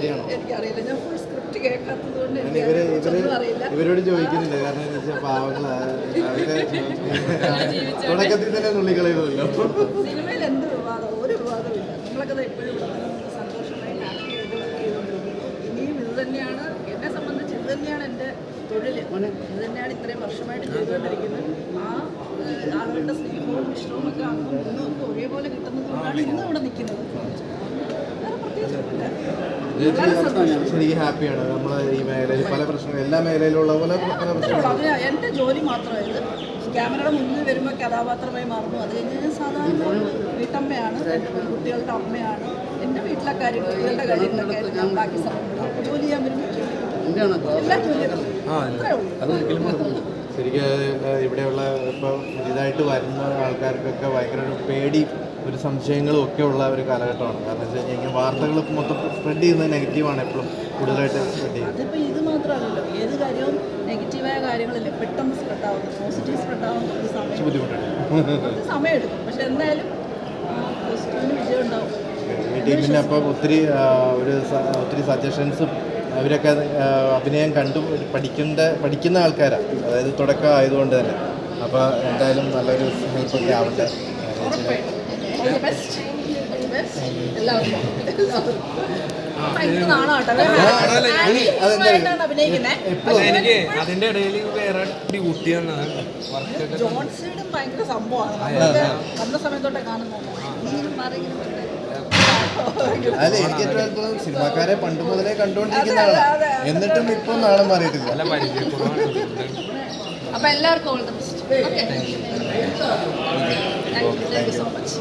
ശരിയാണോ? എനിക്കറിയില്ല. ഞാൻ ഫുൾ സ്ക്രിപ്റ്റ് കേൾക്കാത്തത് കൊണ്ട് എനിക്ക് ഇവർ ഇവർ അറിയില്ല. ഇവരോട് ചോദിക്കുന്നില്ല. കാരണം എന്താ വെച്ചാൽ പാവങ്ങളാ തുടക്കത്തിൽ തന്നെ നുള്ളിക്കളയുമല്ലോ സിനിമയിൽ എന്ത് വിവാദം? ഒരു വിവാദമില്ല നിങ്ങളൊക്കെ ഇപ്പോഴും ഇവിടെ തന്നെ നിന്ന് സന്തോഷമായി ഹാപ്പി ആയിട്ട് വർക്ക് ചെയ്തുകൊണ്ടിരിക്കുന്നു. ഇനിയും ഇത് തന്നെയാണ്. എന്നെ സംബന്ധിച്ച് ഇത് തന്നെയാണ് എന്റെ തൊഴിൽ ഇത് തന്നെയാണ് ഇത്രയും വർഷമായിട്ട് ചെയ്തുകൊണ്ടിരിക്കുന്നത്. ആ ആളുകളുടെ സ്നേഹവും വിഷ്ണവും ഒക്കെ ആകുമ്പോൾ ഒരേപോലെ കിട്ടുന്നതുകൊണ്ടാണ് ഇന്നും ഇവിടെ നിൽക്കുന്നത്. വേറെ പ്രത്യേകിച്ചൊന്നുമില്ല. ശരിക്കും ഹാപ്പിയാണ്. നമ്മൾ ഈ മേഖലയിൽ പല പ്രശ്നങ്ങൾ എല്ലാ മേഖലയിലുള്ള പോലെ പല പ്രശ്നങ്ങൾ ഉള്ളൂ. എന്റെ ജോലി മാത്രമായത് ക്യാമറയുടെ മുന്നിൽ വരുമ്പോൾ കഥാപാത്രമായി മാറുന്നു. അത് കഴിഞ്ഞ് ഞാൻ സാധാരണ വീട്ടമ്മയാണ് കുട്ടികളുടെ അമ്മയാണ്. എന്റെ വീട്ടിലെ കാര്യങ്ങൾ കുട്ടികളുടെ കാര്യങ്ങളൊക്കെ ഞാൻ ബാക്കി ജോലി ചെയ്യാൻ വരുമ്പോൾ എല്ലാ ജോലിയും അത്രേ ഉള്ളൂ. ശരിക്കും ഇവിടെയുള്ള ഇപ്പോൾ പുതിയതായിട്ട് വരുന്ന ആൾക്കാർക്കൊക്കെ ഭയങ്കര ഒരു പേടി ഒരു സംശയങ്ങളും ഒക്കെ ഉള്ള ഒരു കാലഘട്ടമാണ്. കാരണം വെച്ച് കഴിഞ്ഞാൽ വാർത്തകൾ മൊത്തം സ്പ്രെഡ് ചെയ്യുന്നത് നെഗറ്റീവാണ് എപ്പോഴും കൂടുതലായിട്ട് സ്പ്രെഡ് ചെയ്യുന്നത്. അതിപ്പോൾ ഇത് മാത്രമല്ലല്ലോ ഏത് കാര്യവും നെഗറ്റീവായ കാര്യങ്ങളല്ലേ പെട്ടെന്ന് സ്പ്രെഡ് ആവുന്നു പോസിറ്റീവ് സ്പ്രെഡ് ആവുന്ന സമയം. ബുദ്ധിമുട്ടാണ്. കുറച്ച് സമയമെടുക്കും. പക്ഷെ എന്തായാലും പോസിറ്റീവിന് വിജയം ഉണ്ടാവും. ഈ ടീമിന് അപ്പം ഒത്തിരി ഒരു ഒത്തിരി സജഷൻസും അവരൊക്കെ അഭിനയം കണ്ടു പഠിക്കേണ്ട പഠിക്കുന്ന ആൾക്കാരാണ് അതായത് തുടക്കം ആയതുകൊണ്ട് തന്നെ. അപ്പോൾ എന്തായാലും നല്ലൊരു ഹെൽപ്പൊക്കെ ആവട്ടെ. എല്ലാവർക്കും എനിക്ക് അതിന്റെ ഇടയിൽ വേറെ ഡ്യൂട്ടി ഭയങ്കര സംഭവമാണ്. വന്ന സമയത്തോട്ടെ മാറി. അല്ല എനിക്ക് ഏറ്റവും അത്ഭുതം സിനിമാക്കാരെ പണ്ട് മുതലേ കണ്ടുകൊണ്ടിരിക്കുന്ന ആളാണ്. എന്നിട്ടും ഇപ്പൊ നാളെ മാറിയിട്ടില്ല. അപ്പൊ എല്ലാവർക്കും all the best. Okay thank you so much